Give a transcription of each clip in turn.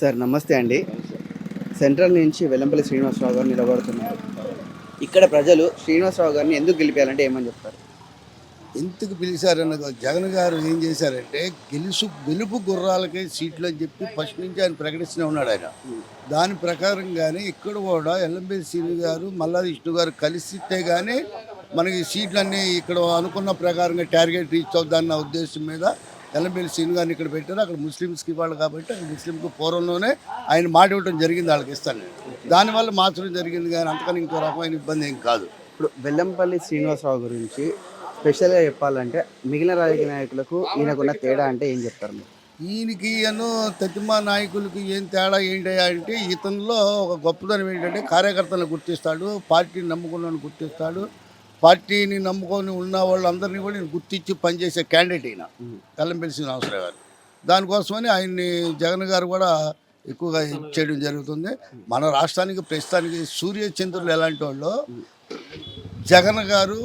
Sir నమస్తే అండి. Central నుంచి వెల్లంపల్లి శ్రీనివాసరావు గారు నిలబడుతున్నారు. ఇక్కడ ప్రజలు శ్రీనివాసరావు గారిని ఎందుకు గెలిపారంటే ఏమని చెప్తారు? ఎందుకు పిలిచారన్న జగన్ గారు ఏం చేశారంటే గెలుసు గెలుపు గుర్రాలకే సీట్లు అని చెప్పి ఫస్ట్ నుంచి ఆయన ప్రకటిస్తూనే ఉన్నాడు ఆయన. దాని ప్రకారంగానే ఇక్కడ కూడా ఎల్ఎంబి శ్రీని గారు మల్లా విష్ణు గారు కలిసితే కానీ మనకి సీట్లన్నీ ఇక్కడ అనుకున్న ప్రకారంగా టార్గెట్ రీచ్ అవుద్దన్న ఉద్దేశం మీద ఎల్ఎంబి శ్రీని గారిని ఇక్కడ పెట్టారు. అక్కడ ముస్లిమ్స్కి ఇవ్వాలి కాబట్టి ముస్లింకి పూర్వంలోనే ఆయన మాట ఇవ్వడం జరిగింది వాళ్ళకి ఇస్తాను దానివల్ల మార్చడం జరిగింది కానీ అంతకని ఇంకో రకమైన ఇబ్బంది ఏం కాదు. ఇప్పుడు వెల్లంపల్లి శ్రీనివాసరావు గురించి స్పెషల్గా చెప్పాలంటే మిగిలిన రాజకీయ నాయకులకు ఈయనకున్న తేడా అంటే ఏం చెప్తారు ఈయనకి అను తతిమా నాయకులకి ఏం తేడా ఏంటయ్యా అంటే ఇతనిలో ఒక గొప్పదనం ఏంటంటే కార్యకర్తలను గుర్తిస్తాడు పార్టీని నమ్ముకున్న గుర్తిస్తాడు పార్టీని నమ్ముకొని ఉన్న వాళ్ళందరినీ కూడా నేను గుర్తించి పనిచేసే క్యాండిడేట్ అయినా కల్లంపల్లి శ్రీనివాసరావు గారు. దానికోసమని ఆయన్ని జగన్ గారు కూడా ఎక్కువగా చేయడం జరుగుతుంది. మన రాష్ట్రానికి ప్రస్తుతానికి సూర్య చంద్రులు ఎలాంటి వాళ్ళు? జగన్ గారు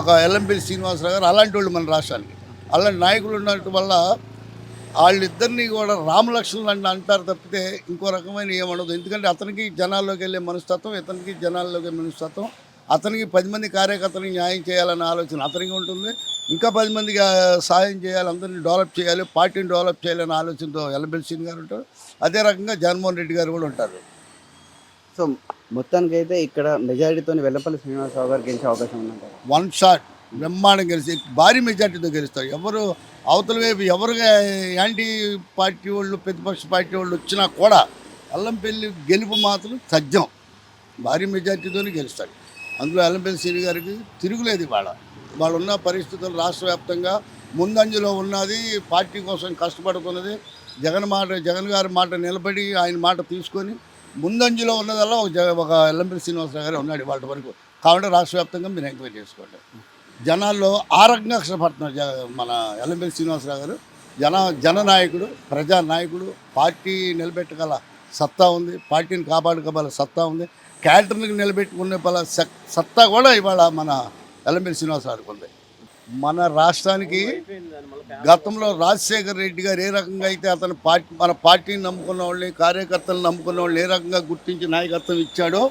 ఒక ఎల్లంపల్లి శ్రీనివాసరావు గారు అలాంటి వాళ్ళు మన రాష్ట్రానికి. అలాంటి నాయకులు ఉన్నట్టు వల్ల వాళ్ళిద్దరిని కూడా రామలక్ష్మణులు అంటే అంటారు తప్పితే ఇంకో రకమైన ఏమనదు ఎందుకంటే అతనికి జనాల్లోకి వెళ్ళే మనస్తత్వం ఇతనికి జనాల్లోకి వెళ్ళే మనస్తత్వం అతనికి పది మంది కార్యకర్తలకు న్యాయం చేయాలన్న ఆలోచన అతనికి ఉంటుంది. ఇంకా పది మందికి సాయం చేయాలి అందరినీ డెవలప్ చేయాలి పార్టీని డెవలప్ చేయాలనే ఆలోచనతో ఎల్లబెల్లి సింగ్ గారు ఉంటారు. అదే రకంగా జగన్మోహన్ రెడ్డి గారు కూడా ఉంటారు. సో మొత్తానికైతే ఇక్కడ మెజారిటీతో వెల్లంపల్లి శ్రీనివాసరావు గారు గెలిచే అవకాశం ఉందంటారు. వన్ షాట్ బ్రహ్మాండం గెలిచి భారీ మెజార్టీతో గెలుస్తారు. ఎవరు అవతల వైపు ఎవరు యాంటీ పార్టీ వాళ్ళు ప్రతిపక్ష పార్టీ వాళ్ళు వచ్చినా కూడా అల్లంపల్లి గెలుపు మాత్రం సజ్జం. భారీ మెజార్టీతోనే గెలుస్తాడు అందులో అల్లంపల్లి శ్రీ గారికి తిరుగులేదు ఇవాళ. వాళ్ళు ఉన్న పరిస్థితులు రాష్ట్ర వ్యాప్తంగా ముందంజలో ఉన్నది పార్టీ కోసం కష్టపడుతున్నది. జగన్ మాట జగన్ గారి మాట నిలబడి ఆయన మాట తీసుకొని ముందంజలో ఉన్నదల్లా ఒక ఒక ఎల్లంపల్లి శ్రీనివాసరావు గారు ఉన్నాడు వాళ్ళ వరకు. కాబట్టి రాష్ట్ర వ్యాప్తంగా మీరు ఎంక్వైరీ చేసుకోండి. జనాల్లో ఆరోగ్యంగా కష్టపడుతున్నారు మన ఎల్లంపల్లి శ్రీనివాసరావు గారు. జన జననాయకుడు ప్రజా నాయకుడు పార్టీ నిలబెట్టగల సత్తా ఉంది పార్టీని కాపాడుకోగల సత్తా ఉంది. క్యారెక్టర్ని నిలబెట్టుకునే పల సత్తా కూడా ఇవాళ మన ఎల్లంపల్లి శ్రీనివాసరావుకి ఉంది. మన రాష్ట్రానికి గతంలో రాజశేఖర్ రెడ్డి గారు ఏ రకంగా అయితే అతను పార్టీ మన పార్టీని నమ్ముకున్న వాళ్ళని కార్యకర్తలను నమ్ముకున్న వాళ్ళని ఏ రకంగా గుర్తించి నాయకత్వం ఇచ్చాడో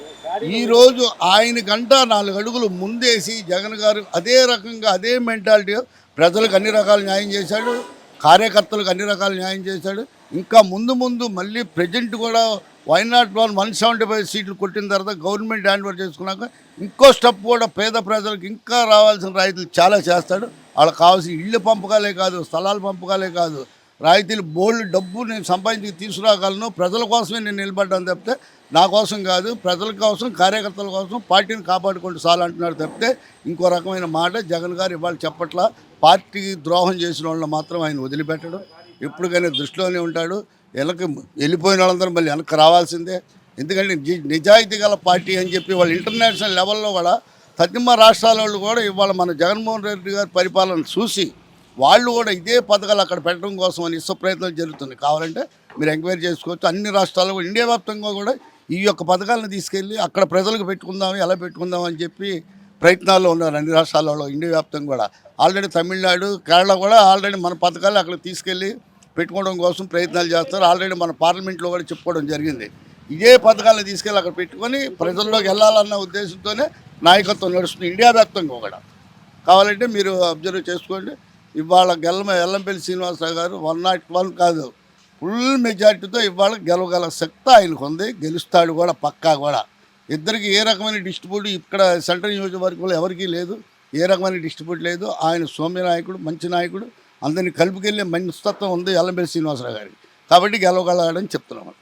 ఈరోజు ఆయనకంట నాలుగు అడుగులు ముందేసి జగన్ గారు అదే రకంగా అదే మెంటాలిటీ ప్రజలకు అన్ని రకాల న్యాయం చేశాడు కార్యకర్తలకు అన్ని రకాల న్యాయం చేశాడు. ఇంకా ముందు ముందు మళ్ళీ ప్రజెంట్ కూడా why not one one seventy five సీట్లు కొట్టిన తర్వాత గవర్నమెంట్ హ్యాండ్ ఓవర్ చేసుకున్నాక ఇంకో స్టెప్ కూడా పేద ప్రజలకు ఇంకా రావాల్సిన రాయితీలు చాలా చేస్తాడు. వాళ్ళకి కావాల్సిన ఇళ్ళు పంపకాలే కాదు స్థలాలు పంపకాలే కాదు. రాయితీలు బోల్డ్ డబ్బు నేను సంపాదించి తీసుకురాగలను. ప్రజల కోసమే నేను నిలబడ్డాను తప్పితే నా కోసం కాదు ప్రజల కోసం కార్యకర్తల కోసం పార్టీని కాపాడుకుంటూ చాలు తప్పితే ఇంకో రకమైన మాట జగన్ గారు ఇవాళ చెప్పట్ల పార్టీకి ద్రోహం చేసిన వాళ్ళని మాత్రం ఆయన వదిలిపెట్టడం. ఎప్పటికైనా దృష్టిలోనే ఉంటాడు. వెనక్కి వెళ్ళిపోయిన వాళ్ళందరూ మళ్ళీ వెనక్కి రావాల్సిందే. ఎందుకంటే నిజాయితీ గల పార్టీ అని చెప్పి వాళ్ళు ఇంటర్నేషనల్ లెవెల్లో కూడా పశ్చిమ రాష్ట్రాల వాళ్ళు కూడా ఇవాళ మన జగన్మోహన్ రెడ్డి గారి పరిపాలన చూసి వాళ్ళు కూడా ఇదే పథకాలు అక్కడ పెట్టడం కోసం అని ఇష్ట ప్రయత్నం జరుగుతుంది కావాలంటే మీరు ఎంక్వైరీ చేసుకోవచ్చు. అన్ని రాష్ట్రాల్లో కూడా ఇండియా వ్యాప్తంగా కూడా ఈ యొక్క పథకాలను తీసుకెళ్ళి అక్కడ ప్రజలకు పెట్టుకుందాం ఎలా పెట్టుకుందాం అని చెప్పి ప్రయత్నాల్లో ఉన్నారు అన్ని రాష్ట్రాలలో ఇండియా వ్యాప్తంగా కూడా. ఆల్రెడీ తమిళనాడు కేరళ కూడా ఆల్రెడీ మన పథకాలు అక్కడ తీసుకెళ్ళి పెట్టుకోవడం కోసం ప్రయత్నాలు చేస్తారు. ఆల్రెడీ మన పార్లమెంట్లో కూడా చెప్పుకోవడం జరిగింది. ఇదే పథకాలను తీసుకెళ్ళి అక్కడ పెట్టుకొని ప్రజల్లోకి వెళ్ళాలన్న ఉద్దేశంతోనే నాయకత్వం నడుస్తుంది ఇండియా వ్యాప్తంగా కూడా. కావాలంటే మీరు అబ్జర్వ్ చేసుకోండి. ఇవాళ గెలమ ఎల్లంపల్లి శ్రీనివాసరావు గారు వన్ నాట్ వన్ కాదు. ఫుల్ మెజార్టీతో ఇవాళ గెలవగల శక్తి ఆయనకు ఉంది గెలుస్తాడు కూడా పక్కా కూడా. ఇద్దరికి ఏ రకమైన డిస్ట్రిబ్యూట్ ఇక్కడ సెంట్రల్ నియోజకవర్గంలో ఎవరికీ లేదు ఏ రకమైన డిస్ట్రిబ్యూట్ లేదు. ఆయన సౌమ్య నాయకుడు మంచి నాయకుడు అందరినీ కలుపుకెళ్ళే మనస్తత్వం ఉంది ఎల్లంబెల్లి శ్రీనివాసరావు గారికి. కాబట్టి గెలవగలగాడని చెప్తున్నాం.